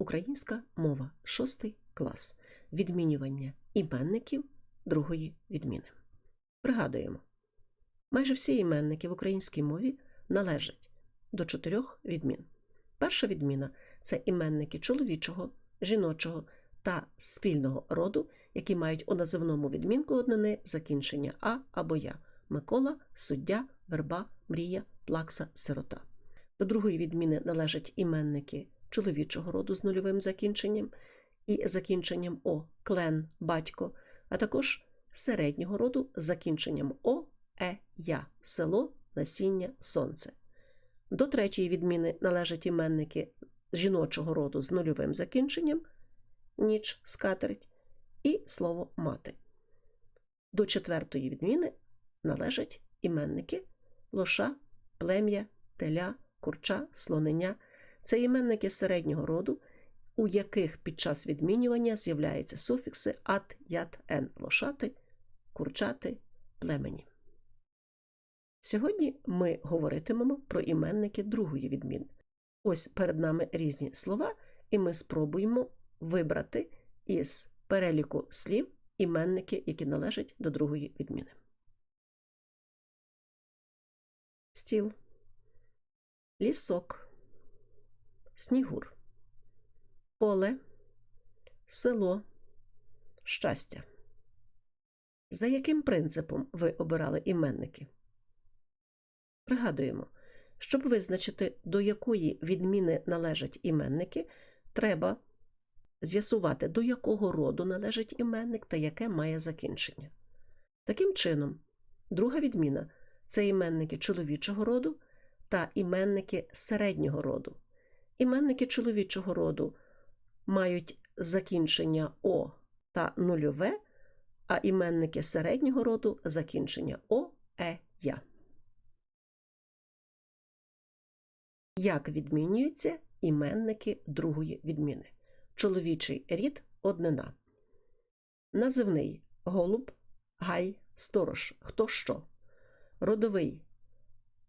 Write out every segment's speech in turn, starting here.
Українська мова, шостий клас. Відмінювання іменників другої відміни. Пригадуємо, майже всі іменники в українській мові належать до чотирьох відмін. Перша відміна це іменники чоловічого, жіночого та спільного роду, які мають у називному відмінку однини закінчення а або я Микола, суддя, верба, мрія, плакса, сирота. До другої відміни належать іменники чоловічого роду з нульовим закінченням і закінченням О, клен, батько, а також середнього роду з закінченням О, Е, Я, село, насіння, сонце. До третьої відміни належать іменники жіночого роду з нульовим закінченням ніч, скатерть і слово мати. До четвертої відміни належать іменники лоша, плем'я, теля, курча, слонення. Це іменники середнього роду, у яких під час відмінювання з'являються суфікси ат, ят, ен лошати, курчати, племені. Сьогодні ми говоритимемо про іменники другої відміни. Ось перед нами різні слова, і ми спробуємо вибрати із переліку слів іменники, які належать до другої відміни. Стіл, лісок, снігур, поле, село, щастя. За яким принципом ви обирали іменники? Пригадуємо, щоб визначити, до якої відміни належать іменники, треба з'ясувати, до якого роду належить іменник та яке має закінчення. Таким чином, друга відміна це іменники чоловічого роду та іменники середнього роду. Іменники чоловічого роду мають закінчення О та нульове, а іменники середнього роду закінчення О, Е, Я. Як відмінюються іменники другої відміни? Чоловічий рід однина. Називний голуб, гай, сторож. Хто що? Родовий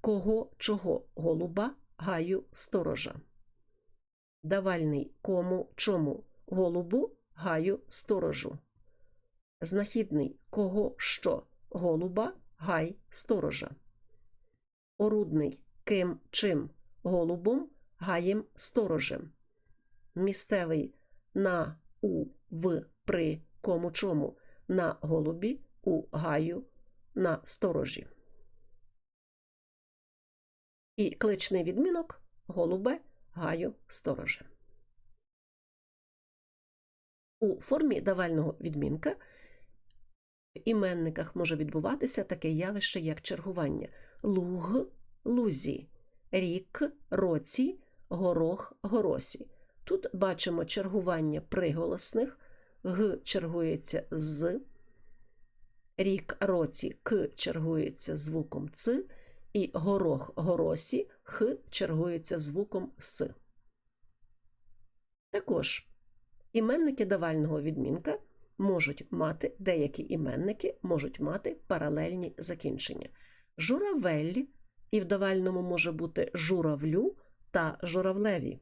кого чого голуба, гаю, сторожа. Давальний кому чому голубу, гаю, сторожу. Знахідний кого що голуба, гай, сторожа. Орудний ким чим голубом, гаєм, сторожем. Місцевий на у в при кому чому на голубі, у гаю, на сторожі. І кличний відмінок голубе, гаю, стороже. У формі давального відмінка в іменниках може відбуватися таке явище, як чергування луг, лузі, рік, році, горох, горосі. Тут бачимо чергування приголосних, г чергується з, рік, році, к чергується звуком ц, і горох, горосі, х чергується звуком с. Також іменники давального відмінка можуть мати, деякі іменники можуть мати паралельні закінчення. Журавель і в давальному може бути журавлю та журавлеві.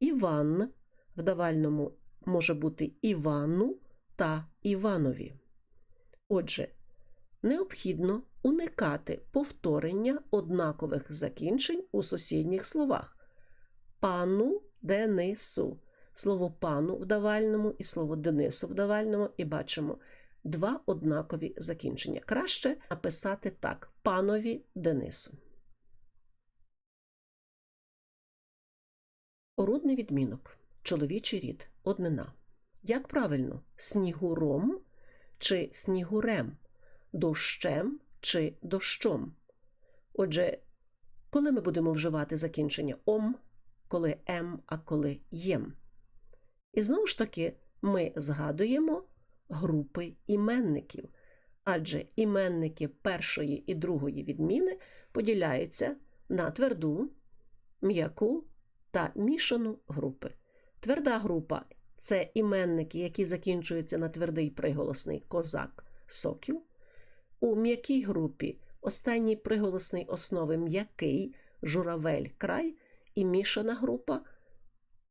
Іван в давальному може бути Івану та Іванові. Отже, необхідно уникати повторення однакових закінчень у сусідніх словах. Пану Денису. Слово пану в давальному і слово Денису в давальному, і бачимо два однакові закінчення. Краще написати так: панові Денису. Орудний відмінок. Чоловічий рід. Однина. Як правильно, снігуром чи снігурем, дощем чи дощом. Отже, коли ми будемо вживати закінчення ом, коли ем, а коли єм. І знову ж таки, ми згадуємо групи іменників, адже іменники першої і другої відміни поділяються на тверду, м'яку та мішану групи. Тверда група це іменники, які закінчуються на твердий приголосний козак, сокіл. У м'якій групі останній приголосний основи м'який, журавель, край і мішана група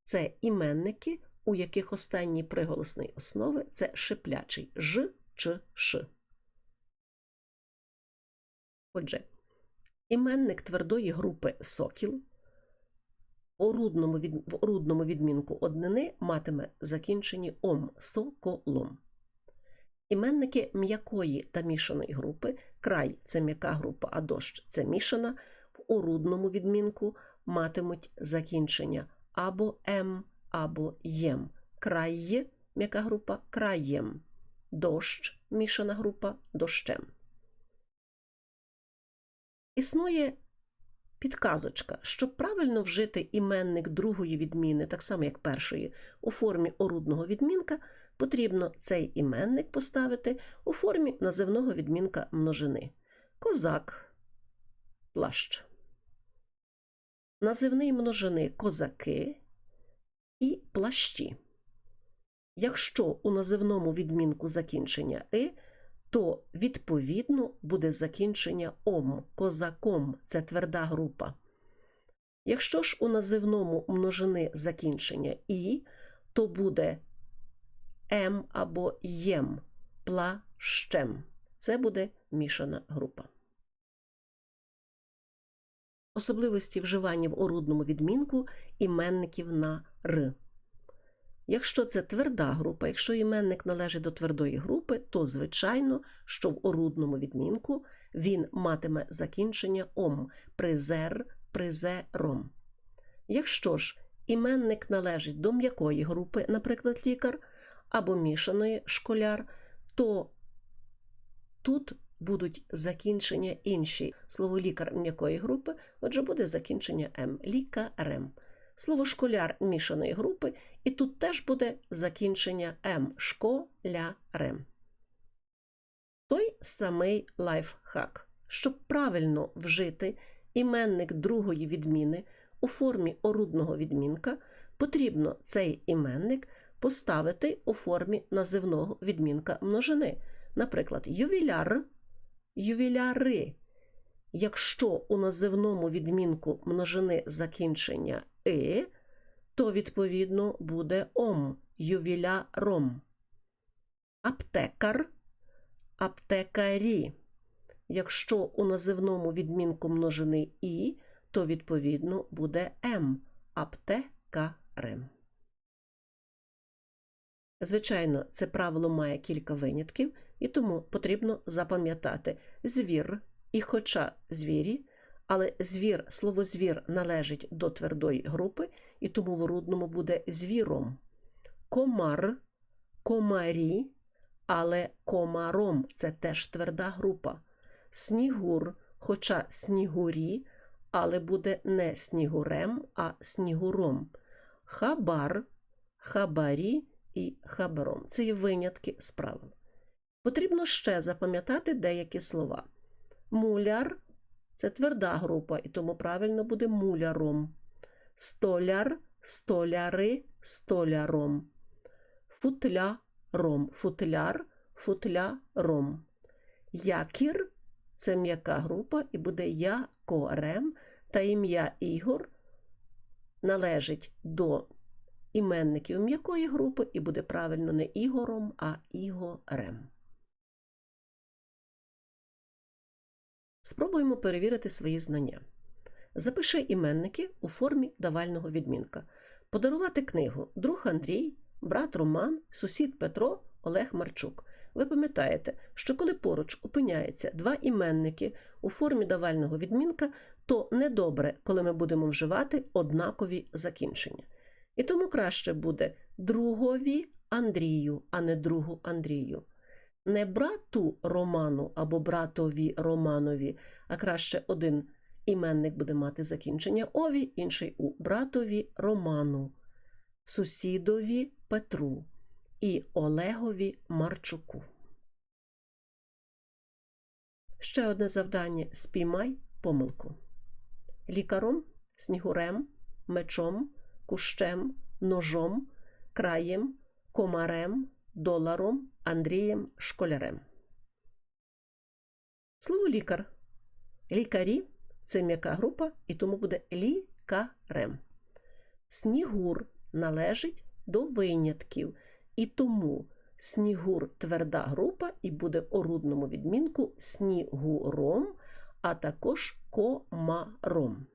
це іменники, у яких останній приголосний основи це шиплячий ж чи ш. Отже, іменник твердої групи сокіл в орудному відмінку однини матиме закінчені ом соколом. Іменники м'якої та мішаної групи край це м'яка група, а дощ це мішана, в орудному відмінку матимуть закінчення або ем, або єм. Край м'яка група краєм. Дощ мішана група дощем. Існує підказочка, щоб правильно вжити іменник другої відміни, так само як першої, у формі орудного відмінка, потрібно цей іменник поставити у формі називного відмінка множини. Козак, плащ. Називний множини козаки і плащі. Якщо у називному відмінку закінчення и, то відповідно буде закінчення ом, козаком це тверда група. Якщо ж у називному множини закінчення і, то буде ем або єм, плащем. Це буде мішана група. Особливості вживання в орудному відмінку іменників на р. Якщо це тверда група, якщо іменник належить до твердої групи, то звичайно, що в орудному відмінку він матиме закінчення ом призер, призером. Якщо ж іменник належить до м'якої групи, наприклад, лікар, або мішаної школяр, то тут будуть закінчення інші. Слово лікар м'якої групи, отже, буде закінчення М лікарем. Слово школяр мішаної групи, і тут теж буде закінчення М школярем. Той самий лайфхак. Щоб правильно вжити іменник другої відміни у формі орудного відмінка, потрібно цей іменник поставити у формі називного відмінка множини. Наприклад, ювіляр, ювіляри. Якщо у називному відмінку множини закінчення и, то відповідно буде ом ювіляром. Аптекар аптекарі. Якщо у називному відмінку множини і, то відповідно буде м аптекарем. Звичайно, це правило має кілька винятків, і тому потрібно запам'ятати звір, і хоча звірі, але звір, слово звір належить до твердої групи, і тому в орудному буде звіром. Комар, комарі, але комаром це теж тверда група. Снігур, хоча снігурі, але буде не снігурем, а снігуром. Хабар, хабарі і хабаром. Це є винятки з правил. Потрібно ще запам'ятати деякі слова. Муляр це тверда група, і тому правильно буде муляром. Столяр, столяри, столяром. Футляром, футляр, футляром. Якір це м'яка група, і буде якорем, та ім'я Ігор належить до іменників м'якої групи і буде правильно не Ігором, а Ігорем. Спробуємо перевірити свої знання. Запиши іменники у формі давального відмінка. Подарувати книгу друг Андрій, брат Роман, сусід Петро, Олег Марчук. Ви пам'ятаєте, що коли поруч опиняються два іменники у формі давального відмінка, то недобре, коли ми будемо вживати однакові закінчення. І тому краще буде другові Андрію, а не другу Андрію. Не брату Роману або братові Романові, а краще один іменник буде мати закінчення ові, інший у братові Роману, сусідові Петру і Олегові Марчуку. Ще одне завдання спіймай помилку. Лікаром, снігурем, мечом кущем, ножом, краєм, комарем, доларом, Андрієм, школярем. Слово лікар. Лікарі це м'яка група, і тому буде лікарем. Снігур належить до винятків, і тому снігур тверда група і буде в орудному відмінку снігуром, а також комаром.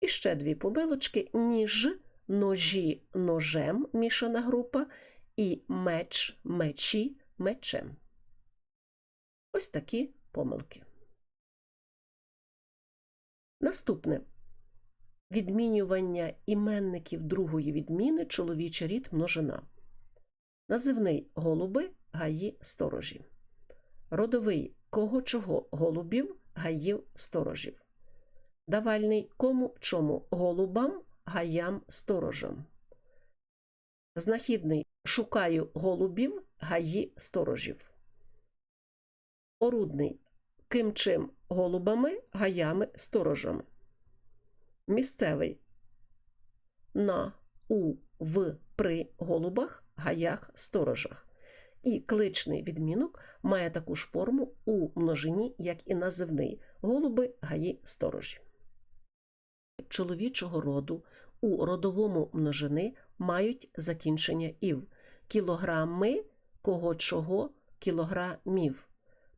І ще дві помилочки: ніж, ножі, ножем мішана група, і меч, мечі, мечем. Ось такі помилки. Наступне відмінювання іменників другої відміни чоловічий рід множина. Називний голуби гаї сторожі. Родовий кого чого голубів гаїв сторожів. Давальний кому чому голубам гаям сторожам. Знахідний шукаю голубів гаї сторожів. Орудний ким чим голубами гаями сторожами. Місцевий на у в при голубах гаях сторожах. І кличний відмінок має таку ж форму у множині, як і називний голуби гаї сторожі. Чоловічого роду у родовому множини мають закінчення ів. Кілограми кого чого кілограмів.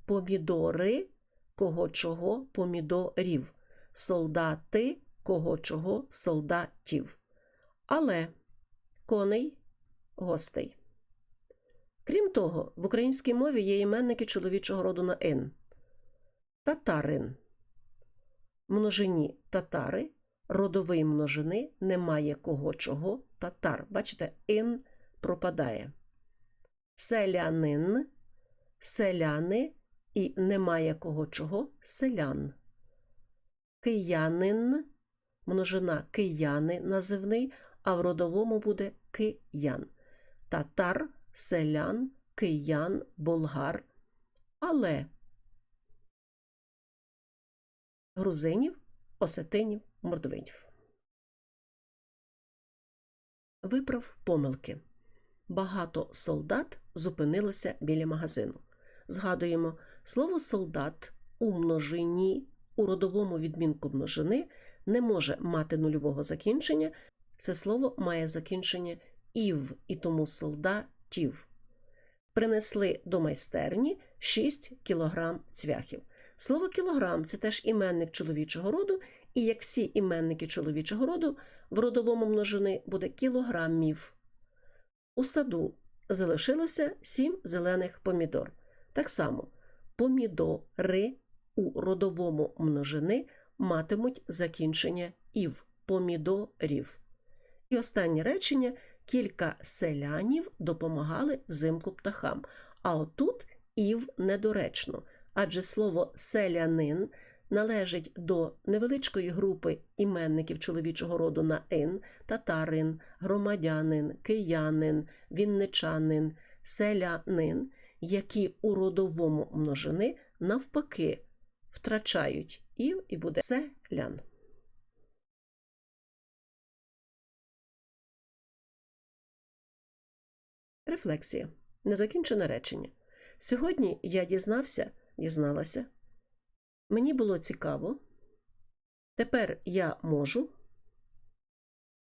Помідори кого чого помідорів. Солдати кого чого солдатів. Але коней гостей. Крім того, в українській мові є іменники чоловічого роду на «ин». Татарин. Множині татари, родовий множини немає кого чого татар. Бачите, ин пропадає. Селянин, селяни і немає кого чого селян. Киянин, множина кияни називний, а в родовому буде киян. Татар, селян, киян, болгар. Але грузинів, осетинів, мордвинів. Виправ помилки. Багато солдат зупинилося біля магазину. Згадуємо, слово солдат у множині, у родовому відмінку множини не може мати нульового закінчення. Це слово має закінчення ів, і тому солдатів. Принесли до майстерні 6 кілограм цвяхів. Слово кілограм це теж іменник чоловічого роду, і як всі іменники чоловічого роду, в родовому множини буде кілограмів. У саду залишилося 7 зелених помідор. Так само помідори у родовому множини матимуть закінчення ів помідорів. І останнє речення кілька селянів допомагали взимку птахам. А отут ів недоречно, адже слово селянин належить до невеличкої групи іменників чоловічого роду на ин, татарин, громадянин, киянин, вінничанин, селянин, які у родовому множини навпаки втрачають ів і буде селян. Рефлексія. Незакінчене речення. Сьогодні я дізнався, дізналася. Мені було цікаво. Тепер я можу.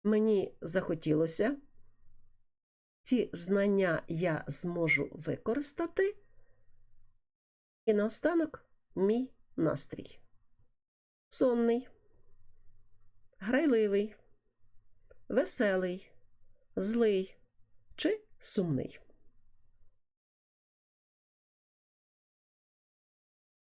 Мені захотілося. Ці знання я зможу використати. І наостанок мій настрій. Сонний, грайливий, веселий, злий чи сумний.